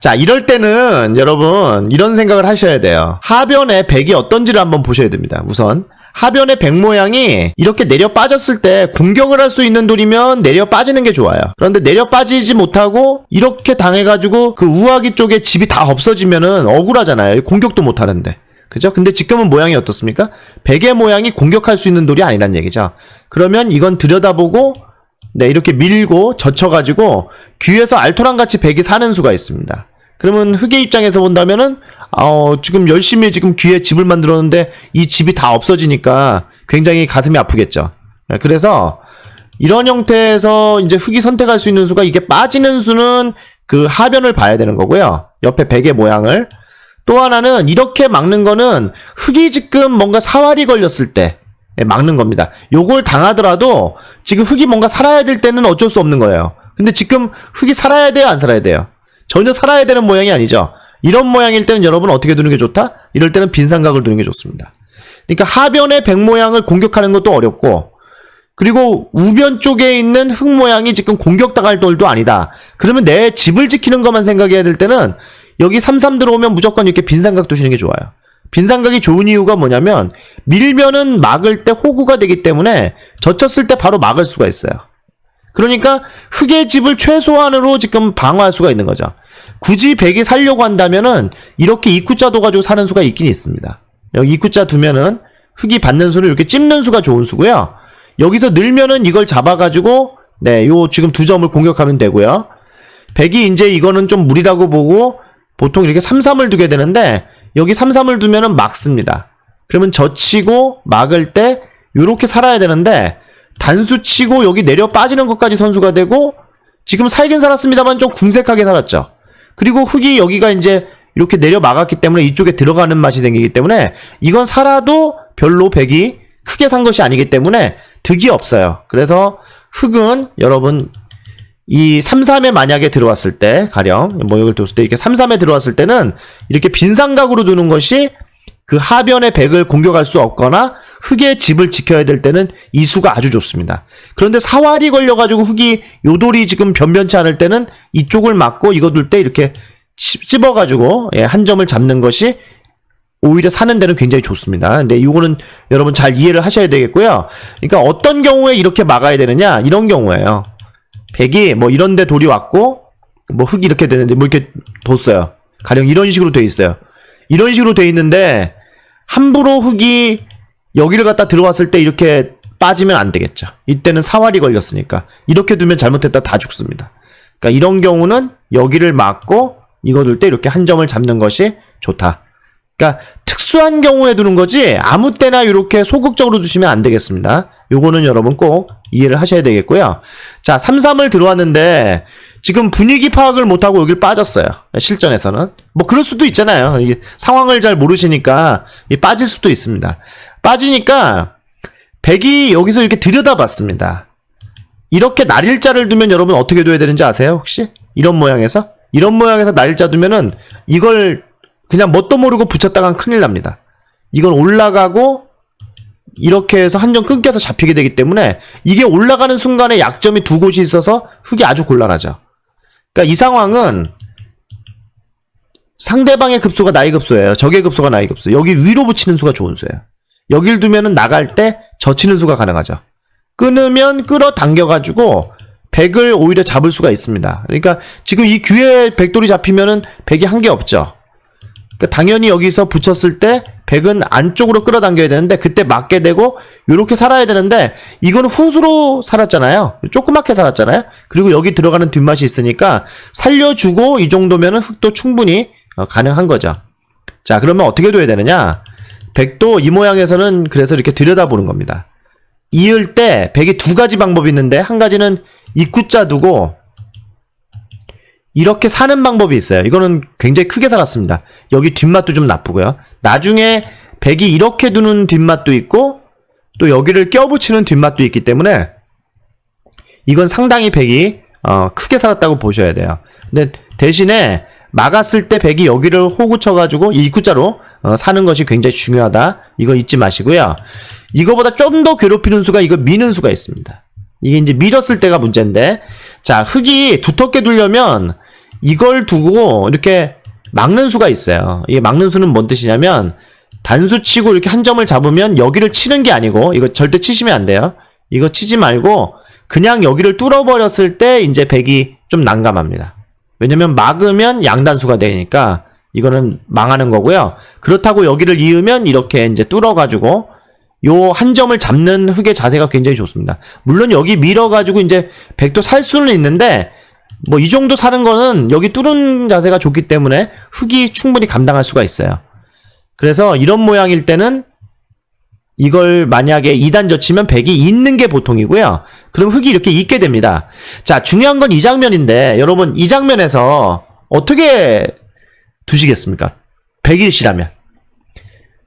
자, 이럴 때는 여러분 이런 생각을 하셔야 돼요. 하변의 백이 어떤지를 한번 보셔야 됩니다. 우선 하변의 백 모양이 이렇게 내려 빠졌을 때 공격을 할 수 있는 돌이면 내려 빠지는 게 좋아요. 그런데 내려 빠지지 못하고 이렇게 당해가지고 그 우아기 쪽에 집이 다 없어지면은 억울하잖아요. 공격도 못 하는데. 그죠? 근데 지금은 모양이 어떻습니까? 백의 모양이 공격할 수 있는 돌이 아니란 얘기죠. 그러면 이건 들여다보고 네, 이렇게 밀고 젖혀가지고 귀에서 알토란 같이 백이 사는 수가 있습니다. 그러면 흑의 입장에서 본다면은 어, 지금 열심히 지금 귀에 집을 만들었는데 이 집이 다 없어지니까 굉장히 가슴이 아프겠죠. 네, 그래서 이런 형태에서 이제 흑이 선택할 수 있는 수가 이게 빠지는 수는 그 하변을 봐야 되는 거고요. 옆에 백의 모양을 또 하나는 이렇게 막는 거는 흑이 지금 뭔가 사활이 걸렸을 때 예, 막는 겁니다. 요걸 당하더라도 지금 흑이 뭔가 살아야 될 때는 어쩔 수 없는 거예요. 근데 지금 흑이 살아야 돼요, 안 살아야 돼요? 전혀 살아야 되는 모양이 아니죠. 이런 모양일 때는 여러분 어떻게 두는 게 좋다? 이럴 때는 빈삼각을 두는 게 좋습니다. 그러니까 하변의 백 모양을 공격하는 것도 어렵고 그리고 우변 쪽에 있는 흙 모양이 지금 공격당할 돌도 아니다. 그러면 내 집을 지키는 것만 생각해야 될 때는 여기 33 들어오면 무조건 이렇게 빈삼각 두시는 게 좋아요. 빈삼각이 좋은 이유가 뭐냐면 밀면은 막을 때 호구가 되기 때문에 젖혔을 때 바로 막을 수가 있어요. 그러니까 흙의 집을 최소한으로 지금 방어할 수가 있는 거죠. 굳이 백이 살려고 한다면은 이렇게 입구자 둬가지고 사는 수가 있긴 있습니다. 여기 입구자 두면은 흙이 받는 수를 이렇게 찝는 수가 좋은 수고요. 여기서 늘면은 이걸 잡아가지고 네, 요 지금 두 점을 공격하면 되고요. 백이 이제 이거는 좀 무리라고 보고 보통 이렇게 3, 3을 두게 되는데 여기 3, 3을 두면은 막습니다. 그러면 젖히고 막을 때 요렇게 살아야 되는데 단수 치고 여기 내려 빠지는 것까지 선수가 되고 지금 살긴 살았습니다만 좀 궁색하게 살았죠. 그리고 흙이 여기가 이제 이렇게 내려 막았기 때문에 이쪽에 들어가는 맛이 생기기 때문에 이건 살아도 별로 백이 크게 산 것이 아니기 때문에 득이 없어요. 그래서 흙은 여러분 이 3, 3에 만약에 들어왔을 때 가령 모욕을 뒀을 때 이렇게 3, 3에 들어왔을 때는 이렇게 빈상각으로 두는 것이 그 하변의 백을 공격할 수 없거나 흙의 집을 지켜야 될 때는 이 수가 아주 좋습니다. 그런데 사활이 걸려가지고 흙이 요돌이 지금 변변치 않을 때는 이쪽을 막고 이거 둘 때 이렇게 치- 찝어가지고 예, 한 점을 잡는 것이 오히려 사는 데는 굉장히 좋습니다. 근데 이거는 여러분 잘 이해를 하셔야 되겠고요. 그러니까 어떤 경우에 이렇게 막아야 되느냐 이런 경우에요. 백이 뭐 이런 데 돌이 왔고 뭐 흙이 이렇게 되는데 뭐 이렇게 뒀어요. 가령 이런 식으로 돼 있어요. 이런 식으로 돼 있는데 함부로 흙이 여기를 갖다 들어왔을 때 이렇게 빠지면 안 되겠죠. 이때는 사활이 걸렸으니까 이렇게 두면 잘못했다 다 죽습니다. 그러니까 이런 경우는 여기를 막고 이거 둘 때 이렇게 한 점을 잡는 것이 좋다. 그러니까 특수한 경우에 두는 거지 아무 때나 이렇게 소극적으로 두시면 안 되겠습니다. 요거는 여러분 꼭 이해를 하셔야 되겠고요. 자, 3-3을 들어왔는데 지금 분위기 파악을 못하고 여길 빠졌어요. 실전에서는. 뭐 그럴 수도 있잖아요. 이게 상황을 잘 모르시니까 이 빠질 수도 있습니다. 빠지니까 백이 여기서 이렇게 들여다봤습니다. 이렇게 날일자를 두면 여러분 어떻게 둬야 되는지 아세요? 혹시? 이런 모양에서? 이런 모양에서 날일자 두면은 이걸 그냥 뭣도 모르고 붙였다간 큰일 납니다. 이건 올라가고 이렇게 해서 한점 끊겨서 잡히게 되기 때문에 이게 올라가는 순간에 약점이 두 곳이 있어서 흙이 아주 곤란하죠. 그러니까 이 상황은 상대방의 급소가 나의 급소예요. 적의 급소가 나의 급소. 여기 위로 붙이는 수가 좋은 수예요. 여길 두면은 나갈 때 젖히는 수가 가능하죠. 끊으면 끌어당겨가지고 백을 오히려 잡을 수가 있습니다. 그러니까 지금 이 귀에 백돌이 잡히면은 백이 한 개 없죠. 그러니까 당연히 여기서 붙였을 때 백은 안쪽으로 끌어당겨야 되는데 그때 맞게 되고 이렇게 살아야 되는데 이건 후수로 살았잖아요. 조그맣게 살았잖아요. 그리고 여기 들어가는 뒷맛이 있으니까 살려주고 이 정도면은 흙도 충분히 어, 가능한 거죠. 자 그러면 어떻게 둬야 되느냐? 백도 이 모양에서는 그래서 이렇게 들여다보는 겁니다. 이을 때 백이 두 가지 방법이 있는데 한 가지는 입구자 두고 이렇게 사는 방법이 있어요. 이거는 굉장히 크게 살았습니다. 여기 뒷맛도 좀 나쁘고요. 나중에 백이 이렇게 두는 뒷맛도 있고 또 여기를 껴붙이는 뒷맛도 있기 때문에 이건 상당히 백이 어, 크게 살았다고 보셔야 돼요. 근데 대신에 막았을 때 백이 여기를 호구 쳐가지고 이 입구자로 어, 사는 것이 굉장히 중요하다. 이거 잊지 마시고요. 이거보다 좀 더 괴롭히는 수가 이거 미는 수가 있습니다. 이게 이제 밀었을 때가 문제인데 자 흙이 두텁게 두려면 이걸 두고 이렇게 막는 수가 있어요. 이게 막는 수는 뭔 뜻이냐면 단수 치고 이렇게 한 점을 잡으면 여기를 치는 게 아니고 이거 절대 치시면 안 돼요. 이거 치지 말고 그냥 여기를 뚫어버렸을 때 이제 백이 좀 난감합니다. 왜냐면 막으면 양단수가 되니까 이거는 망하는 거고요. 그렇다고 여기를 이으면 이렇게 이제 뚫어가지고 요 한 점을 잡는 흙의 자세가 굉장히 좋습니다. 물론 여기 밀어가지고 이제 백도 살 수는 있는데 뭐 이 정도 사는 거는 여기 뚫은 자세가 좋기 때문에 흙이 충분히 감당할 수가 있어요. 그래서 이런 모양일 때는 이걸 만약에 2단 젖히면 백이 있는 게 보통이고요. 그럼 흙이 이렇게 있게 됩니다. 자, 중요한 건 이 장면인데 여러분 이 장면에서 어떻게 두시겠습니까? 백일시라면.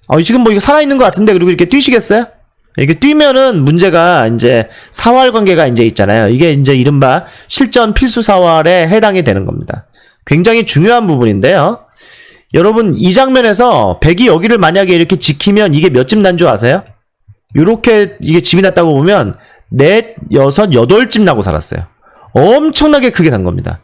어, 지금 뭐 이거 살아있는 것 같은데 그리고 이렇게 뛰시겠어요? 이렇게 뛰면은 문제가 이제 사활 관계가 이제 있잖아요. 이게 이제 이른바 실전 필수 사활에 해당이 되는 겁니다. 굉장히 중요한 부분인데요. 여러분 이 장면에서 백이 여기를 만약에 이렇게 지키면 이게 몇 집 난 줄 아세요? 요렇게 이게 집이 났다고 보면 넷, 여섯, 여덟 집 나고 살았어요. 엄청나게 크게 산 겁니다.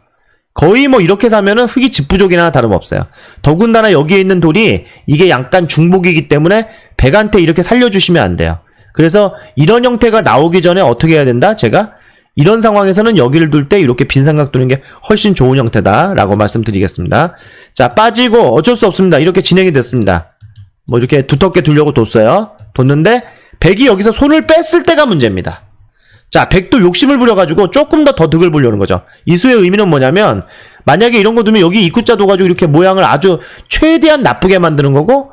거의 뭐 이렇게 사면은 흙이 집 부족이나 다름없어요. 더군다나 여기에 있는 돌이 이게 약간 중복이기 때문에 백한테 이렇게 살려주시면 안 돼요. 그래서 이런 형태가 나오기 전에 어떻게 해야 된다? 제가 이런 상황에서는 여기를 둘 때 이렇게 빈 삼각 두는 게 훨씬 좋은 형태다라고 말씀드리겠습니다. 자, 빠지고 어쩔 수 없습니다. 이렇게 진행이 됐습니다. 뭐 이렇게 두텁게 두려고 뒀어요. 뒀는데 백이 여기서 손을 뺐을 때가 문제입니다. 자, 백도 욕심을 부려가지고 조금 더 더 득을 보려는 거죠. 이 수의 의미는 뭐냐면, 만약에 이런 거 두면 여기 입구자 둬가지고 이렇게 모양을 아주 최대한 나쁘게 만드는 거고,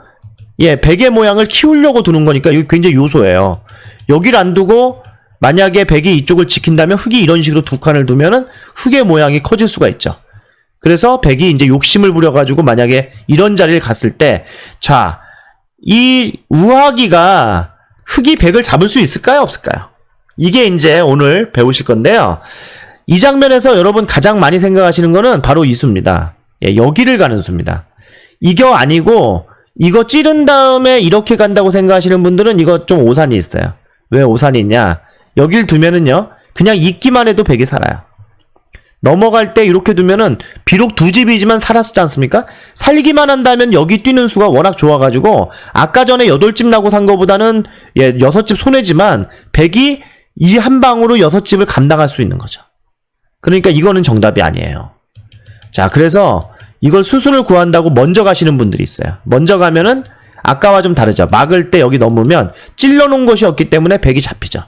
예, 백의 모양을 키우려고 두는 거니까 이거 굉장히 요소예요. 여기를 안 두고, 만약에 백이 이쪽을 지킨다면 흙이 이런 식으로 두 칸을 두면은 흙의 모양이 커질 수가 있죠. 그래서 백이 이제 욕심을 부려가지고 만약에 이런 자리를 갔을 때, 자, 이 우하기가 흙이 백을 잡을 수 있을까요? 없을까요? 이게 이제 오늘 배우실 건데요. 이 장면에서 여러분 가장 많이 생각하시는 거는 바로 이 수입니다. 예, 여기를 가는 수입니다. 이거 아니고 이거 찌른 다음에 이렇게 간다고 생각하시는 분들은 이거 좀 오산이 있어요. 왜 오산이 있냐? 여길 두면은요. 그냥 있기만 해도 백이 살아요. 넘어갈 때 이렇게 두면은 비록 두 집이지만 살았지 않습니까? 살기만 한다면 여기 뛰는 수가 워낙 좋아가지고 아까 전에 여덟 집 나고 산 거보다는 예 여섯 집 손해지만 백이 이 한 방으로 여섯 집을 감당할 수 있는 거죠. 그러니까 이거는 정답이 아니에요. 자 그래서 이걸 수순을 구한다고 먼저 가시는 분들이 있어요. 먼저 가면은 아까와 좀 다르죠. 막을 때 여기 넘으면 찔러놓은 것이 없기 때문에 백이 잡히죠.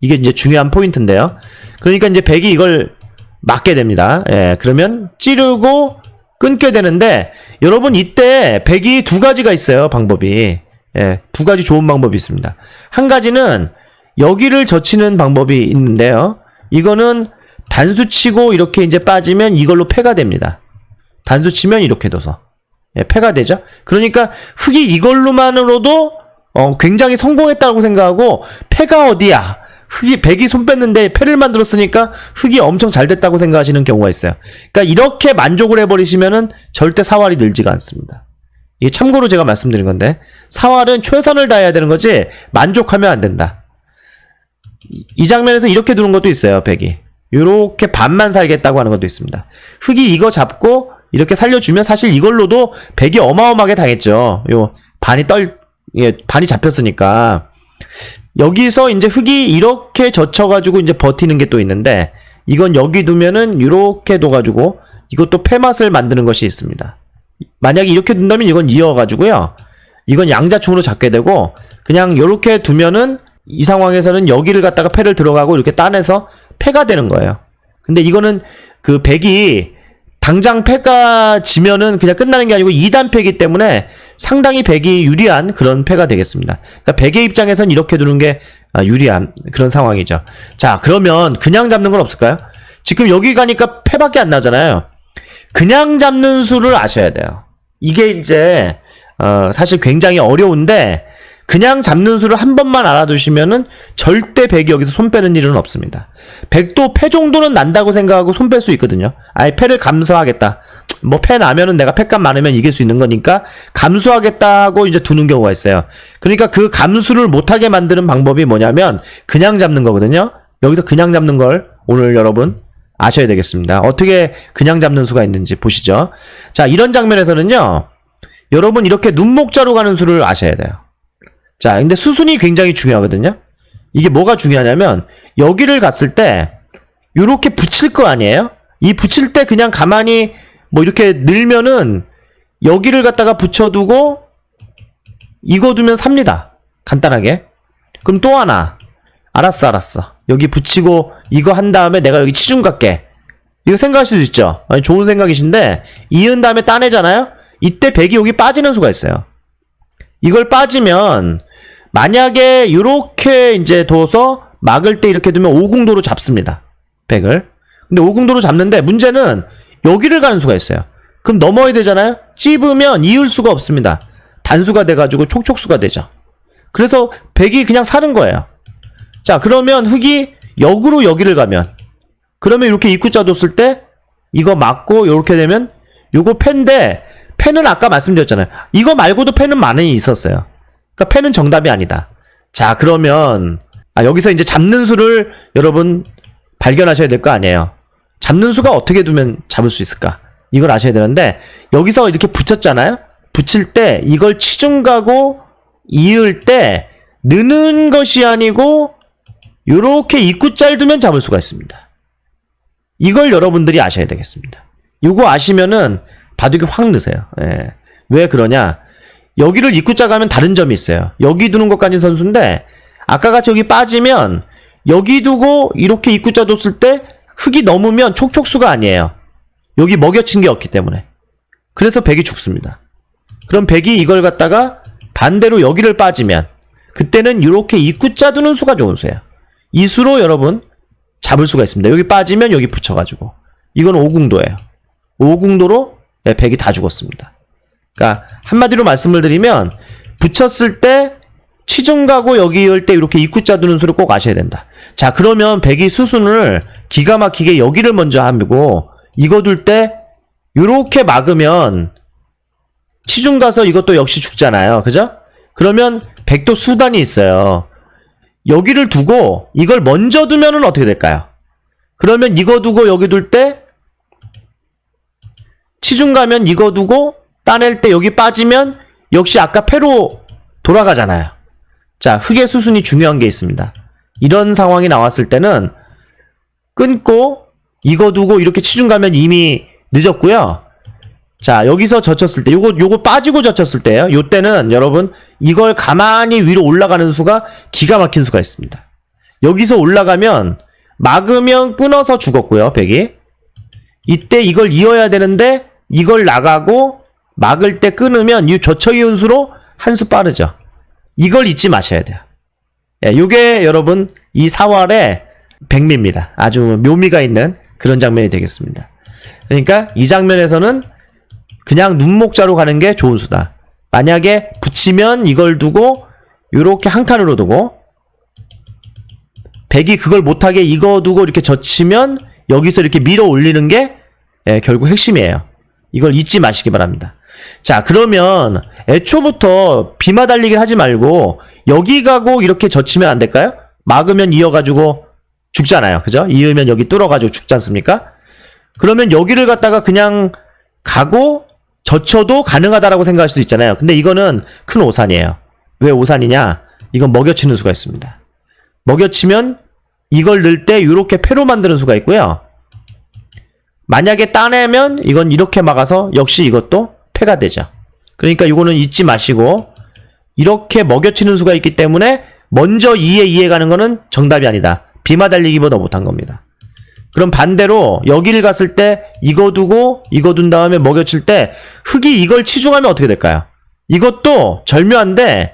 이게 이제 중요한 포인트인데요. 그러니까 이제 백이 이걸 맞게 됩니다. 예, 그러면 찌르고 끊게 되는데 여러분 이때 백이 두 가지가 있어요. 방법이. 예, 두 가지 좋은 방법이 있습니다. 한 가지는 여기를 젖히는 방법이 있는데요. 이거는 단수 치고 이렇게 이제 빠지면 이걸로 패가 됩니다. 단수 치면 이렇게 둬서 예, 패가 되죠. 그러니까 흙이 이걸로만으로도 어, 굉장히 성공했다고 생각하고 패가 어디야? 흙이 백이 손 뺐는데 패를 만들었으니까 흙이 엄청 잘 됐다고 생각하시는 경우가 있어요. 그러니까 이렇게 만족을 해버리시면은 절대 사활이 늘지가 않습니다. 이게 참고로 제가 말씀드린 건데 사활은 최선을 다해야 되는 거지 만족하면 안 된다. 이- 이 장면에서 이렇게 두는 것도 있어요. 백이 이렇게 반만 살겠다고 하는 것도 있습니다. 흙이 이거 잡고 이렇게 살려주면 사실 이걸로도 백이 어마어마하게 당했죠. 요 반이 떨 예, 반이 잡혔으니까 여기서 이제 흙이 이렇게 젖혀가지고 이제 버티는 게 또 있는데 이건 여기 두면은 이렇게 둬가지고 이것도 폐맛을 만드는 것이 있습니다. 만약에 이렇게 둔다면 이건 이어가지고요. 이건 양자충으로 잡게 되고 그냥 이렇게 두면은 이 상황에서는 여기를 갖다가 패를 들어가고 이렇게 따내서 패가 되는 거예요. 근데 이거는 그 백이 당장 패가 지면은 그냥 끝나는 게 아니고 2단 패기 때문에 상당히 백이 유리한 그런 패가 되겠습니다. 그러니까 백의 입장에선 이렇게 두는 게 아, 유리한 그런 상황이죠. 자, 그러면 그냥 잡는 건 없을까요? 지금 여기 가니까 패밖에 안 나잖아요. 그냥 잡는 수를 아셔야 돼요. 이게 이제 어, 사실 굉장히 어려운데 그냥 잡는 수를 한 번만 알아두시면은 절대 백이 여기서 손 빼는 일은 없습니다. 백도 패 정도는 난다고 생각하고 손 뺄 수 있거든요. 아예 패를 감수하겠다. 뭐 패 나면은 내가 패값 많으면 이길 수 있는 거니까 감수하겠다 하고 이제 두는 경우가 있어요. 그러니까 그 감수를 못하게 만드는 방법이 뭐냐면 그냥 잡는 거거든요. 여기서 그냥 잡는 걸 오늘 여러분 아셔야 되겠습니다. 어떻게 그냥 잡는 수가 있는지 보시죠. 자, 이런 장면에서는요. 여러분 이렇게 눈목자로 가는 수를 아셔야 돼요. 자, 근데 수순이 굉장히 중요하거든요. 이게 뭐가 중요하냐면 여기를 갔을 때 요렇게 붙일 거 아니에요? 이 붙일 때 그냥 가만히 뭐 이렇게 늘면은 여기를 갖다가 붙여두고 이거 두면 삽니다. 간단하게. 그럼 또 하나. 알았어, 알았어. 여기 붙이고 이거 한 다음에 내가 여기 치중 갈게. 이거 생각하실 수 있죠? 아니, 좋은 생각이신데 이은 다음에 따내잖아요? 이때 백이 여기 빠지는 수가 있어요. 이걸 빠지면 만약에 이렇게 이제 둬서 막을 때 이렇게 두면 오궁도로 잡습니다. 백을. 근데 오궁도로 잡는데 문제는 여기를 가는 수가 있어요. 그럼 넘어야 되잖아요? 찝으면 이을 수가 없습니다. 단수가 돼가지고 촉촉수가 되죠. 그래서 백이 그냥 사는 거예요. 자, 그러면 흙이 역으로 여기를 가면 그러면 이렇게 입구자 뒀을 때 이거 맞고 이렇게 되면 요거 펜데 펜은 아까 말씀드렸잖아요. 이거 말고도 펜은 많이 있었어요. 그러니까 펜은 정답이 아니다. 자, 그러면 아, 여기서 이제 잡는 수를 여러분 발견하셔야 될 거 아니에요. 잡는 수가 어떻게 두면 잡을 수 있을까? 이걸 아셔야 되는데 여기서 이렇게 붙였잖아요. 붙일 때 이걸 치중 가고 이을 때 느는 것이 아니고 요렇게 입구짤 두면 잡을 수가 있습니다. 이걸 여러분들이 아셔야 되겠습니다. 요거 아시면은 바둑이 확 느세요. 예. 왜 그러냐? 여기를 입구자 가면 다른 점이 있어요. 여기 두는 것까지 선수인데 아까 같이 여기 빠지면 여기 두고 이렇게 입구자 뒀을 때 흙이 넘으면 촉촉수가 아니에요. 여기 먹여친 게 없기 때문에. 그래서 백이 죽습니다. 그럼 백이 이걸 갖다가 반대로 여기를 빠지면 그때는 이렇게 입구자 두는 수가 좋은 수예요. 이 수로 여러분 잡을 수가 있습니다. 여기 빠지면 여기 붙여가지고 이건 오궁도예요. 오궁도로 네, 백이 다 죽었습니다. 그러니까 한마디로 말씀을 드리면 붙였을 때 치중 가고 여기 올때 이렇게 입구자 두는 수를 꼭 아셔야 된다. 자 그러면 백이 수순을 기가 막히게 여기를 먼저 하고 이거 둘 때 이렇게 막으면 치중 가서 이것도 역시 죽잖아요. 그죠? 그러면 백도 수단이 있어요. 여기를 두고 이걸 먼저 두면은 어떻게 될까요? 그러면 이거 두고 여기 둘 때 치중 가면 이거 두고 따낼 때 여기 빠지면 역시 아까 패로 돌아가잖아요. 자, 흙의 수순이 중요한 게 있습니다. 이런 상황이 나왔을 때는 끊고 이거 두고 이렇게 치중 가면 이미 늦었고요. 자, 여기서 젖혔을 때, 요거, 요거 빠지고 젖혔을 때요. 요 때는 여러분, 이걸 가만히 위로 올라가는 수가 기가 막힌 수가 있습니다. 여기서 올라가면, 막으면 끊어서 죽었고요, 백이. 이때 이걸 이어야 되는데, 이걸 나가고, 막을 때 끊으면, 이 젖혀 이은 수로 한 수 빠르죠. 이걸 잊지 마셔야 돼요. 예, 요게 여러분, 이 사활의 백미입니다. 아주 묘미가 있는 그런 장면이 되겠습니다. 그러니까 이 장면에서는 그냥 눈목자로 가는 게 좋은 수다. 만약에 붙이면 이걸 두고 요렇게 한 칸으로 두고 백이 그걸 못하게 이거 두고 이렇게 젖히면 여기서 이렇게 밀어 올리는 게 예, 결국 핵심이에요. 이걸 잊지 마시기 바랍니다. 자, 그러면 애초부터 비마 달리기를 하지 말고 여기 가고 이렇게 젖히면 안 될까요? 막으면 이어가지고 죽잖아요. 그죠? 이으면 여기 뚫어가지고 죽지 않습니까? 그러면 여기를 갖다가 그냥 가고 젖혀도 가능하다라고 생각할 수도 있잖아요. 근데 이거는 큰 오산이에요. 왜 오산이냐? 이건 먹여치는 수가 있습니다. 먹여치면 이걸 넣을 때 이렇게 패로 만드는 수가 있고요. 만약에 따내면 이건 이렇게 막아서 역시 이것도 패가 되죠. 그러니까 이거는 잊지 마시고 이렇게 먹여치는 수가 있기 때문에 먼저 2에 2에 가는 거는 정답이 아니다. 비마 달리기보다 못한 겁니다. 그럼 반대로 여기를 갔을 때 이거 두고 이거 둔 다음에 먹여칠 때 흙이 이걸 치중하면 어떻게 될까요? 이것도 절묘한데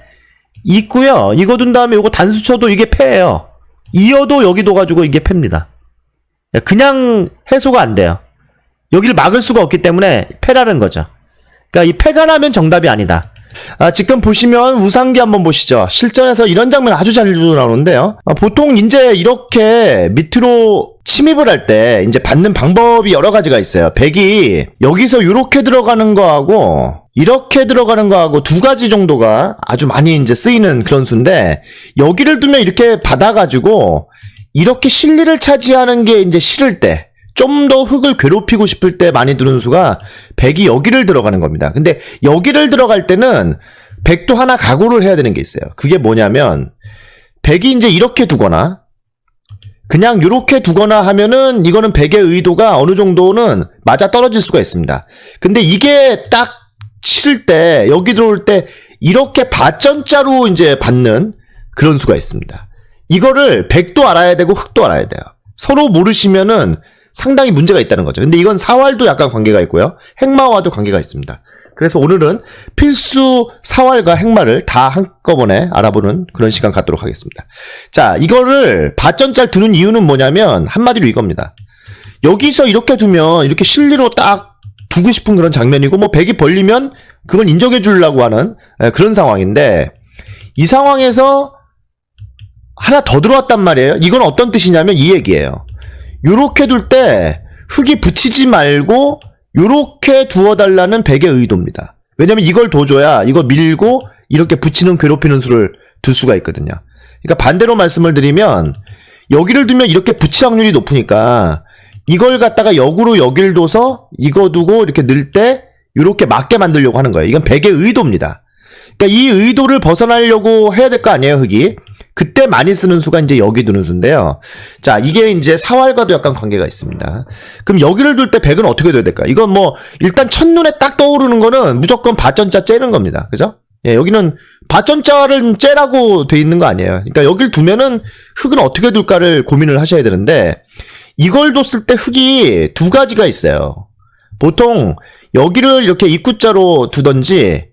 있고요. 이거 둔 다음에 이거 단수 쳐도 이게 패예요. 이어도 여기도 가지고 이게 패입니다. 그냥 해소가 안 돼요. 여기를 막을 수가 없기 때문에 패라는 거죠. 그러니까 이 패가 나면 정답이 아니다. 아, 지금 보시면 우상기 한번 보시죠. 실전에서 이런 장면 아주 잘 나오는데요. 아, 보통 이제 이렇게 밑으로 침입을 할 때 이제 받는 방법이 여러 가지가 있어요. 백이 여기서 이렇게 들어가는 거하고 이렇게 들어가는 거하고 두 가지 정도가 아주 많이 이제 쓰이는 그런 수인데 여기를 두면 이렇게 받아가지고 이렇게 실리를 차지하는 게 이제 싫을 때 좀 더 흙을 괴롭히고 싶을 때 많이 두는 수가 백이 여기를 들어가는 겁니다. 근데 여기를 들어갈 때는 백도 하나 각오를 해야 되는 게 있어요. 그게 뭐냐면 백이 이제 이렇게 두거나 그냥 이렇게 두거나 하면은 이거는 백의 의도가 어느 정도는 맞아 떨어질 수가 있습니다. 근데 이게 딱 칠 때 여기 들어올 때 이렇게 받전자로 이제 받는 그런 수가 있습니다. 이거를 백도 알아야 되고 흙도 알아야 돼요. 서로 모르시면은 상당히 문제가 있다는 거죠. 근데 이건 사활도 약간 관계가 있고요. 행마와도 관계가 있습니다. 그래서 오늘은 필수 사활과 행마를 다 한꺼번에 알아보는 그런 시간 갖도록 하겠습니다. 자, 이거를 받전자를 두는 이유는 뭐냐면 한마디로 이겁니다. 여기서 이렇게 두면 이렇게 실리로 딱 두고 싶은 그런 장면이고 뭐 백이 벌리면 그걸 인정해 주려고 하는 예, 그런 상황인데 이 상황에서 하나 더 들어왔단 말이에요. 이건 어떤 뜻이냐면 이 얘기예요. 요렇게 둘 때 흙이 붙이지 말고 요렇게 두어달라는 백의 의도입니다. 왜냐면 이걸 둬줘야 이거 밀고 이렇게 붙이는 괴롭히는 수를 둘 수가 있거든요. 그러니까 반대로 말씀을 드리면 여기를 두면 이렇게 붙일 확률이 높으니까 이걸 갖다가 역으로 여길 둬서 이거 두고 이렇게 넣을 때 이렇게 맞게 만들려고 하는 거예요. 이건 백의 의도입니다. 그러니까 이 의도를 벗어나려고 해야 될 거 아니에요, 흙이. 그때 많이 쓰는 수가 이제 여기 두는 수인데요. 자, 이게 이제 사활과도 약간 관계가 있습니다. 그럼 여기를 둘때 백은 어떻게 돼야 될까? 이건 뭐 일단 첫눈에 딱 떠오르는 거는 무조건 받전자 째는 겁니다. 그죠? 예, 여기는 받전자를 째라고 돼 있는 거 아니에요. 그러니까 여길 두면은 흙은 어떻게 둘까를 고민을 하셔야 되는데 이걸 뒀을 때 흙이 두 가지가 있어요. 보통 여기를 이렇게 입구자로 두던지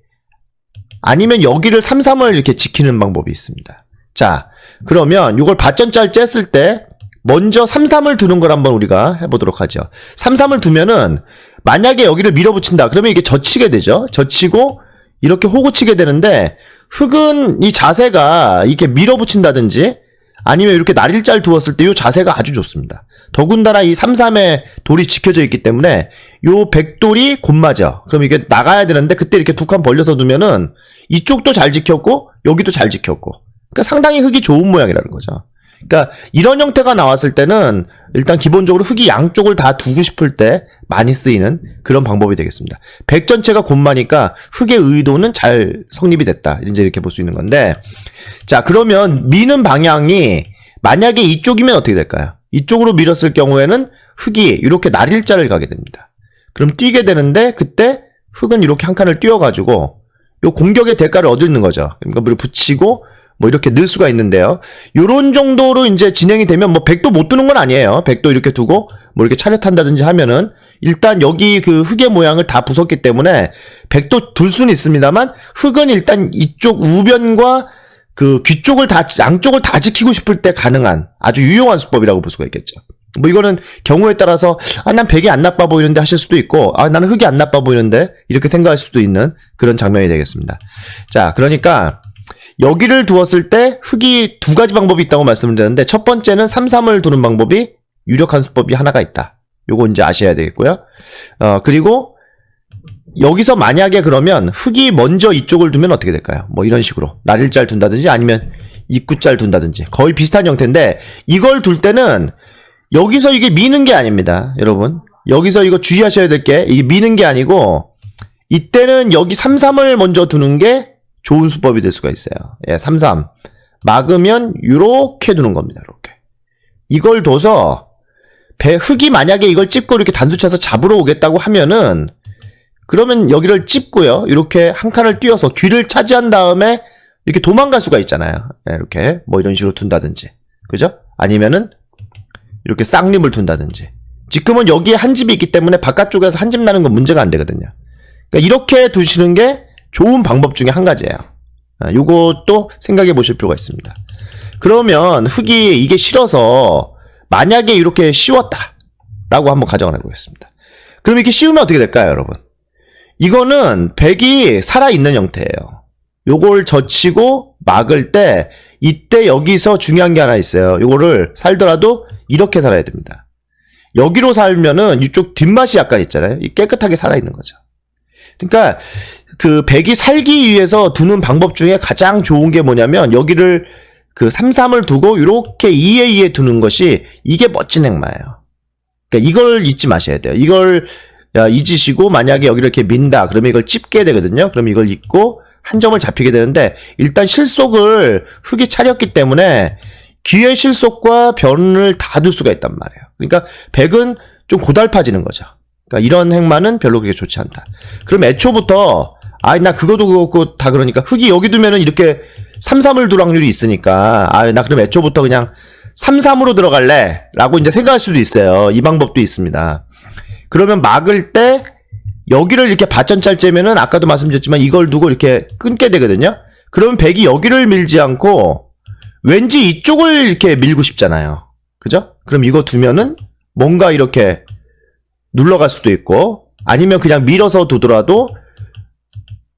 아니면 여기를 3, 3을 이렇게 지키는 방법이 있습니다. 자, 그러면 이걸 받전자를 쬐을 때 먼저 3, 3을 두는 걸 한번 우리가 해보도록 하죠. 3, 3을 두면은 만약에 여기를 밀어붙인다. 그러면 이게 젖히게 되죠. 젖히고 이렇게 호구 치게 되는데 흙은 이 자세가 이렇게 밀어붙인다든지 아니면 이렇게 날일자를 두었을 때 이 자세가 아주 좋습니다. 더군다나 이 3, 3의 돌이 지켜져 있기 때문에 요 백돌이 곧맞아. 그럼 이게 나가야 되는데 그때 이렇게 두 칸 벌려서 두면은 이쪽도 잘 지켰고 여기도 잘 지켰고. 그러니까 상당히 흙이 좋은 모양이라는 거죠. 그러니까 이런 형태가 나왔을 때는 일단 기본적으로 흙이 양쪽을 다 두고 싶을 때 많이 쓰이는 그런 방법이 되겠습니다. 백 전체가 곧마니까 흙의 의도는 잘 성립이 됐다. 이제 이렇게 볼 수 있는 건데 자 그러면 미는 방향이 만약에 이쪽이면 어떻게 될까요? 이쪽으로 밀었을 경우에는 흙이 이렇게 날일자를 가게 됩니다. 그럼 뛰게 되는데 그때 흙은 이렇게 한 칸을 뛰어가지고 요 공격의 대가를 얻는 거죠. 그러니까 물을 붙이고 뭐 이렇게 넣을 수가 있는데요. 요런 정도로 이제 진행이 되면 뭐 백도 못 두는 건 아니에요. 백도 이렇게 두고 뭐 이렇게 차렷한다든지 하면은 일단 여기 그 흙의 모양을 다 부쉈기 때문에 백도 둘 수는 있습니다만 흙은 일단 이쪽 우변과 그 귀 쪽을 다 양쪽을 다 지키고 싶을 때 가능한 아주 유용한 수법이라고 볼 수가 있겠죠. 뭐 이거는 경우에 따라서 아 난 백이 안 나빠 보이는데 하실 수도 있고 아 나는 흙이 안 나빠 보이는데 이렇게 생각할 수도 있는 그런 장면이 되겠습니다. 자, 그러니까 여기를 두었을 때 흙이 두 가지 방법이 있다고 말씀을 드렸는데 첫 번째는 3, 3을 두는 방법이 유력한 수법이 하나가 있다. 요거 이제 아셔야 되겠고요. 어, 그리고 여기서 만약에 그러면 흙이 먼저 이쪽을 두면 어떻게 될까요? 뭐 이런 식으로 날일자를 둔다든지 아니면 입구자를 둔다든지 거의 비슷한 형태인데 이걸 둘 때는 여기서 이게 미는 게 아닙니다. 여러분. 여기서 이거 주의하셔야 될 게 이게 미는 게 아니고 이때는 여기 3, 3을 먼저 두는 게 좋은 수법이 될 수가 있어요. 예, 3, 3. 막으면 이렇게 두는 겁니다. 이렇게. 이걸 둬서 배 흙이 만약에 이걸 찝고 이렇게 단수 쳐서 잡으러 오겠다고 하면은 그러면 여기를 찝고요. 이렇게 한 칸을 띄어서 귀를 차지한 다음에 이렇게 도망갈 수가 있잖아요. 예, 이렇게 뭐 이런 식으로 둔다든지. 그죠? 아니면은 이렇게 쌍림을 둔다든지. 지금은 여기에 한 집이 있기 때문에 바깥쪽에서 한 집 나는 건 문제가 안 되거든요. 그러니까 이렇게 두시는 게 좋은 방법 중에 한 가지예요. 아, 요것도 생각해 보실 필요가 있습니다. 그러면 흙이 이게 싫어서 만약에 이렇게 씌웠다. 라고 한번 가정을 해보겠습니다. 그럼 이렇게 씌우면 어떻게 될까요, 여러분? 이거는 백이 살아있는 형태예요. 요걸 젖히고 막을 때 이때 여기서 중요한 게 하나 있어요. 요거를 살더라도 이렇게 살아야 됩니다. 여기로 살면은 이쪽 뒷맛이 약간 있잖아요. 이 깨끗하게 살아있는 거죠. 그러니까 그 백이 살기 위해서 두는 방법 중에 가장 좋은 게 뭐냐면 여기를 그 3, 3을 두고 이렇게 2에 2에 두는 것이 이게 멋진 행마예요. 그러니까 이걸 잊지 마셔야 돼요. 이걸 야, 잊으시고 만약에 여기를 이렇게 민다. 그러면 이걸 찝게 되거든요. 그럼 이걸 잊고 한 점을 잡히게 되는데 일단 실속을 흙이 차렸기 때문에 귀의 실속과 변을 다 둘 수가 있단 말이에요. 그러니까 백은 좀 고달파지는 거죠. 그러니까 이런 행만은 별로 그렇게 좋지 않다. 그럼 애초부터 아, 나 그거도 그렇고 다 그러니까 흙이 여기 두면은 이렇게 3, 3을 둘 확률이 있으니까 아, 나 그럼 애초부터 그냥 3, 3으로 들어갈래? 라고 이제 생각할 수도 있어요. 이 방법도 있습니다. 그러면 막을 때 여기를 이렇게 받전짤 째면은 아까도 말씀드렸지만 이걸 두고 이렇게 끊게 되거든요. 그러면 백이 여기를 밀지 않고 왠지 이쪽을 이렇게 밀고 싶잖아요. 그죠? 그럼 이거 두면은 뭔가 이렇게 눌러갈 수도 있고 아니면 그냥 밀어서 두더라도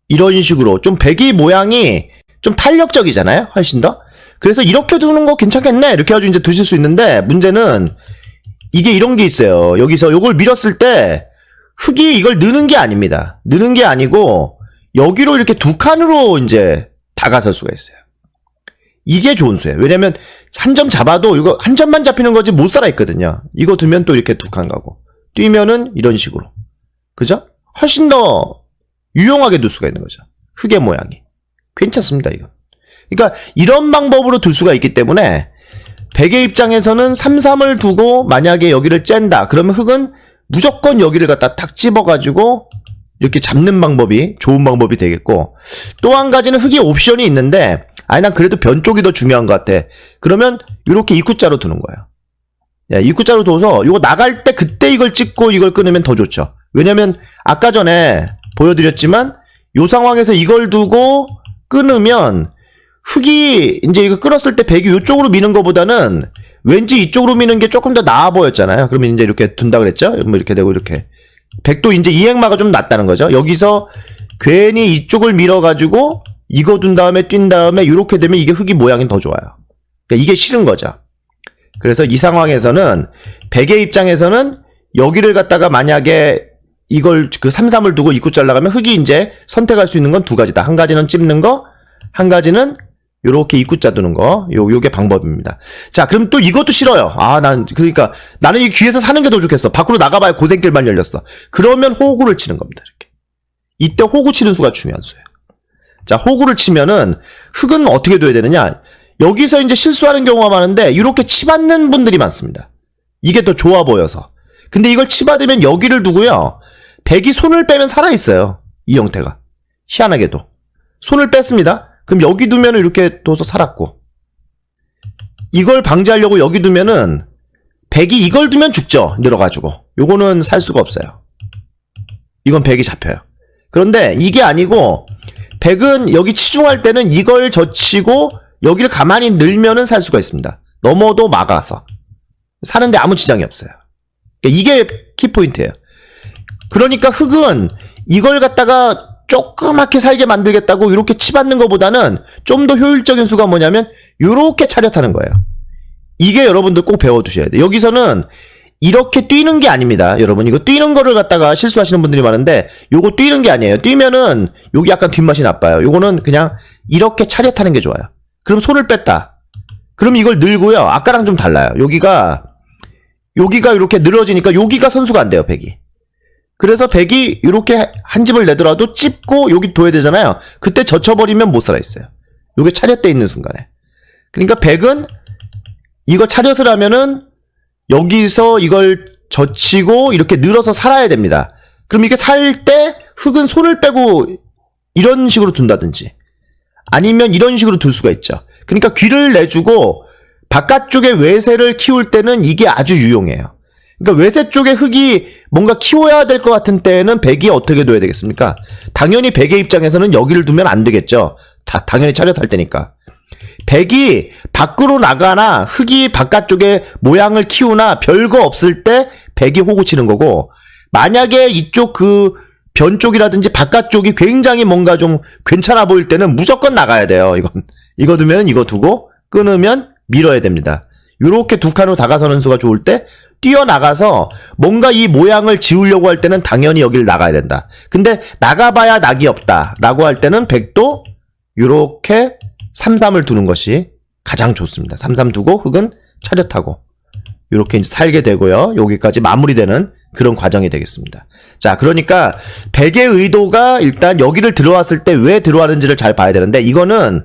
이런 식으로 좀 백이 모양이 좀 탄력적이잖아요. 훨씬 더. 그래서 이렇게 두는 거 괜찮겠네. 이렇게 해가지고 이제 두실 수 있는데 문제는 이게 이런 게 있어요. 여기서 요걸 밀었을 때 흙이 이걸 느는 게 아닙니다. 느는 게 아니고 여기로 이렇게 두 칸으로 이제 다가설 수가 있어요. 이게 좋은 수예요. 왜냐면 한 점 잡아도 이거 한 점만 잡히는 거지 못 살아 있거든요. 이거 두면 또 이렇게 두 칸 가고 뛰면은 이런 식으로. 그죠? 훨씬 더 유용하게 둘 수가 있는 거죠. 흙의 모양이. 괜찮습니다, 이거. 그러니까 이런 방법으로 둘 수가 있기 때문에 백의 입장에서는 3, 3을 두고 만약에 여기를 짠다. 그러면 흙은 무조건 여기를 갖다 탁 집어가지고 이렇게 잡는 방법이 좋은 방법이 되겠고 또 한 가지는 흙이 옵션이 있는데 아니 난 그래도 변 쪽이 더 중요한 것 같아. 그러면 이렇게 입구자로 두는 거예요. 야, 입구자로 둬서 이거 나갈 때 그때 이걸 찍고 이걸 끊으면 더 좋죠. 왜냐면 아까 전에 보여드렸지만 이 상황에서 이걸 두고 끊으면 흙이 이제 이거 끌었을 때 백이 이쪽으로 미는 것보다는 왠지 이쪽으로 미는 게 조금 더 나아 보였잖아요. 그러면 이제 이렇게 둔다 그랬죠? 뭐 이렇게 되고 이렇게. 백도 이제 이 행마가 좀 낫다는 거죠. 여기서 괜히 이쪽을 밀어가지고 이거 둔 다음에 뛴 다음에 이렇게 되면 이게 흙이 모양이 더 좋아요. 그러니까 이게 싫은 거죠. 그래서 이 상황에서는 백의 입장에서는 여기를 갖다가 만약에 이걸 그 3, 3을 두고 입구 잘라가면 흙이 이제 선택할 수 있는 건 두 가지다. 한 가지는 찝는 거, 한 가지는 요렇게 입구자 두는 거, 요, 요게 방법입니다. 자, 그럼 또 이것도 싫어요. 아, 난, 그러니까, 나는 이 귀에서 사는 게 더 좋겠어. 밖으로 나가봐야 고생길만 열렸어. 그러면 호구를 치는 겁니다, 이렇게. 이때 호구 치는 수가 중요한 수예요. 자, 호구를 치면은, 흙은 어떻게 둬야 되느냐? 여기서 이제 실수하는 경우가 많은데, 이렇게 치받는 분들이 많습니다. 이게 더 좋아 보여서. 근데 이걸 치받으면 여기를 두고요. 백이 손을 빼면 살아있어요. 이 형태가. 희한하게도. 손을 뺐습니다. 그럼 여기 두면 이렇게 둬서 살았고. 이걸 방지하려고 여기 두면은 백이 이걸 두면 죽죠. 늘어가지고. 요거는 살 수가 없어요. 이건 백이 잡혀요. 그런데 이게 아니고 백은 여기 치중할 때는 이걸 젖히고 여기를 가만히 늘면은 살 수가 있습니다. 넘어도 막아서. 사는데 아무 지장이 없어요. 그러니까 이게 키포인트예요. 그러니까 흙은 이걸 갖다가 조그맣게 살게 만들겠다고 이렇게 치받는 것보다는 좀 더 효율적인 수가 뭐냐면 이렇게 차렷하는 거예요. 이게 여러분들 꼭 배워두셔야 돼요. 여기서는 이렇게 뛰는 게 아닙니다. 여러분 이거 뛰는 거를 갖다가 실수하시는 분들이 많은데 요거 뛰는 게 아니에요. 뛰면은 여기 약간 뒷맛이 나빠요. 요거는 그냥 이렇게 차렷하는 게 좋아요. 그럼 손을 뺐다. 그럼 이걸 늘고요. 아까랑 좀 달라요. 여기가 여기가 이렇게 늘어지니까 여기가 선수가 안 돼요. 백이. 그래서 백이 이렇게 한 집을 내더라도 찝고 여기 둬야 되잖아요. 그때 젖혀버리면 못 살아 있어요. 요게 차렷돼 있는 순간에. 그러니까 백은 이거 차렷을 하면은 여기서 이걸 젖히고 이렇게 늘어서 살아야 됩니다. 그럼 이게 살 때 흙은 손을 빼고 이런 식으로 둔다든지 아니면 이런 식으로 둘 수가 있죠. 그러니까 귀를 내주고 바깥쪽에 외세를 키울 때는 이게 아주 유용해요. 그러니까 외세 쪽에 흙이 뭔가 키워야 될 것 같은 때에는 백이 어떻게 둬야 되겠습니까? 당연히 백의 입장에서는 여기를 두면 안 되겠죠. 다, 당연히 차렷할 때니까. 백이 밖으로 나가나 흙이 바깥쪽에 모양을 키우나 별거 없을 때 백이 호구 치는 거고 만약에 이쪽 그 변 쪽이라든지 바깥쪽이 굉장히 뭔가 좀 괜찮아 보일 때는 무조건 나가야 돼요. 이건 이거 두면 이거 두고 끊으면 밀어야 됩니다. 이렇게 두 칸으로 다가서는 수가 좋을 때 뛰어나가서 뭔가 이 모양을 지우려고 할 때는 당연히 여기를 나가야 된다. 근데 나가봐야 낙이 없다. 라고 할 때는 백도 이렇게 3, 3을 두는 것이 가장 좋습니다. 3, 3 두고 흙은 차렷하고 이렇게 이제 살게 되고요. 여기까지 마무리되는 그런 과정이 되겠습니다. 자, 그러니까 백의 의도가 일단 여기를 들어왔을 때 왜 들어왔는지를 잘 봐야 되는데 이거는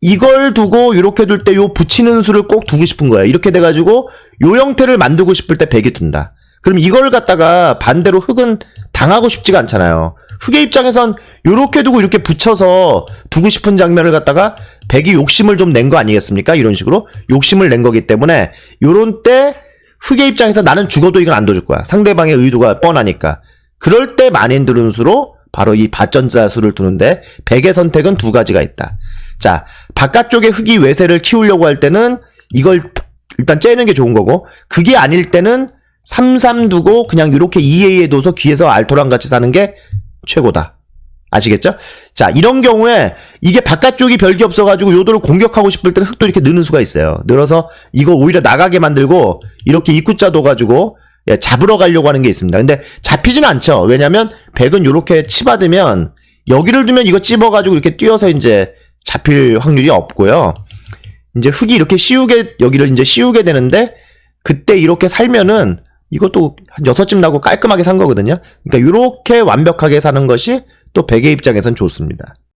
이걸 두고 이렇게 둘 때 요 붙이는 수를 꼭 두고 싶은 거예요. 이렇게 돼 가지고 요 형태를 만들고 싶을 때 백이 둔다. 그럼 이걸 갖다가 반대로 흑은 당하고 싶지가 않잖아요. 흑의 입장에선 요렇게 두고 이렇게 붙여서 두고 싶은 장면을 갖다가 백이 욕심을 좀 낸 거 아니겠습니까? 이런 식으로 욕심을 낸 거기 때문에 요런 때 흑의 입장에서 나는 죽어도 이건 안 둬줄 거야. 상대방의 의도가 뻔하니까. 그럴 때 만인 두는 수로 바로 이 밭전자 수를 두는데 백의 선택은 두 가지가 있다. 자, 바깥쪽에 흑이 외세를 키우려고 할 때는 이걸 일단 째는 게 좋은 거고 그게 아닐 때는 3-3 두고 그냥 이렇게 2A에 둬서 귀에서 알토랑 같이 사는 게 최고다. 아시겠죠? 자, 이런 경우에 이게 바깥쪽이 별게 없어가지고 요도를 공격하고 싶을 때는 흑도 이렇게 느는 수가 있어요. 늘어서 이거 오히려 나가게 만들고 이렇게 입구자 둬가지고 예, 잡으러 가려고 하는 게 있습니다. 근데 잡히진 않죠. 왜냐면 백은 요렇게 치받으면 여기를 두면 이거 찝어가지고 이렇게 뛰어서 이제 잡힐 확률이 없고요. 이제 흑이 이렇게 씌우게 여기를 이제 씌우게 되는데 그때 이렇게 살면은 이것도 한 여섯 집 나고 깔끔하게 산 거거든요. 그러니까 이렇게 완벽하게 사는 것이 또 백의 입장에선 좋습니다.